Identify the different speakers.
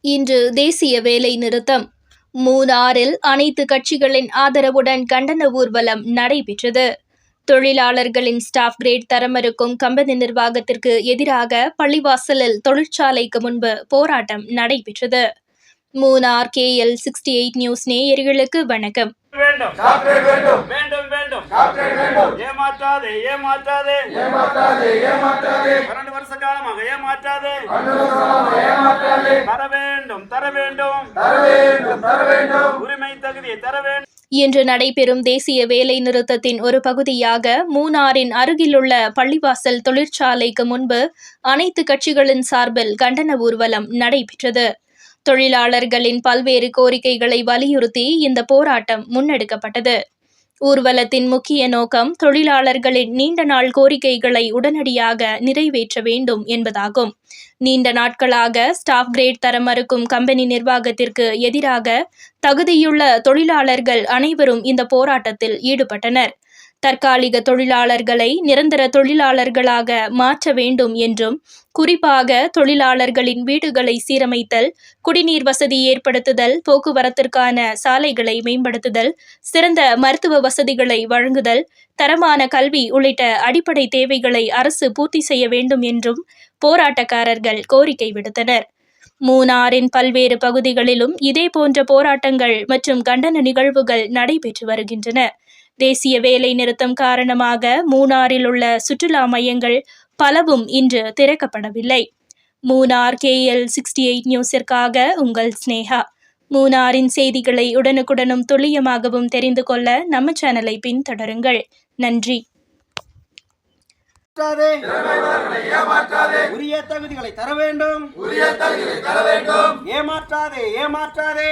Speaker 1: இன்று தேசிய வேலை நிறுத்தம். மூணாறில் அனைத்து கட்சிகளின் ஆதரவுடன் கண்டன ஊர்வலம் நடைபெற்றது. தொழிலாளர்களின் ஸ்டாஃப் கிரேட் தரமறுக்கும் கம்பெனி நிர்வாகத்திற்கு எதிராக பள்ளிவாசலில் தொழிற்சாலைக்கு முன்பு போராட்டம் நடைபெற்றது. Munnar KL sixty eight news நேயர்களுக்கு வணக்கம்.
Speaker 2: வேண்டும்
Speaker 3: டாக்டர் வேண்டும்.
Speaker 2: வேண்டும் வேண்டும்
Speaker 3: டாக்டர் வேண்டும்
Speaker 2: ஏமாற்றாதே ஏமாற்றாதே.
Speaker 3: ஏமாற்றாதே ஏமாற்றாதே.
Speaker 2: பன்னெண்டு வருஷ காலமாக ஏமாற்றாதே.
Speaker 3: அனுசரணமாக ஏமாற்றாதே.
Speaker 2: தர வேண்டும் தர வேண்டும்.
Speaker 3: தர வேண்டும் தர வேண்டும்.
Speaker 2: உரிமை தகுதியை தர வேண்டும்.
Speaker 1: இன்று நடைபெறும் தேசிய வேலை நிறுத்தத்தின் ஒரு பகுதியாக மூணாறின் அருகிலுள்ள பள்ளிவாசல் தொழிற்சாலைக்கு முன்பு அனைத்து கட்சிகளின் சார்பில் கண்டன ஊர்வலம் நடைபெற்றது. தொழிலாளர்களின் பல்வேறு கோரிக்கைகளை வலியுறுத்தி இந்த போராட்டம் முன்னெடுக்கப்பட்டது. ஊர்வலத்தின் முக்கிய நோக்கம் தொழிலாளர்களின் நீண்ட நாள் கோரிக்கைகளை உடனடியாக நிறைவேற்ற வேண்டும் என்பதாகும். நீண்ட நாட்களாக ஸ்டாஃப் கிரேட் தர மறுக்கும் கம்பெனி நிர்வாகத்திற்கு எதிராக தகுதியுள்ள தொழிலாளர்கள் அனைவரும் இந்த போராட்டத்தில் ஈடுபட்டனர். தற்காலிக தொழிலாளர்களை நிரந்தர தொழிலாளர்களாக மாற்ற வேண்டும் என்றும் குறிப்பாக தொழிலாளர்களின் வீடுகளை சீரமைத்தல் குடிநீர் வசதி ஏற்படுத்துதல் போக்குவரத்திற்கான சாலைகளை மேம்படுத்துதல் சிறந்த மருத்துவ வசதிகளை வழங்குதல் தரமான கல்வி உள்ளிட்ட அடிப்படை தேவைகளை அரசு பூர்த்தி செய்ய வேண்டும் என்றும் போராட்டக்காரர்கள் கோரிக்கை விடுத்தனர். மூணாரின் பல்வேறு பகுதிகளிலும் இதே போன்ற போராட்டங்கள் மற்றும் கண்டன நிகழ்வுகள் நடைபெற்று வருகின்றன. தேசிய வேலை நிறுத்தம் காரணமாக மூணாறில் உள்ள சுற்றுலா மையங்கள் பலவும் இன்று திறக்கப்படவில்லை. மூணார் கேஎல் சிக்ஸ்டி எயிட் நியூஸிற்காக உங்கள் ஸ்னேகா மூணாரின் செய்திகளை உடனுக்குடனும் துல்லியமாகவும் தெரிந்து கொள்ள நம்ம சேனலை பின்தொடருங்கள். நன்றி.
Speaker 2: ஏமாற்றாதே. உரிய தகுதிகளை தர வேண்டும்.
Speaker 3: உரிய தகுதியை தர வேண்டும்.
Speaker 2: ஏமாற்றாதே. ஏமாற்றாதே.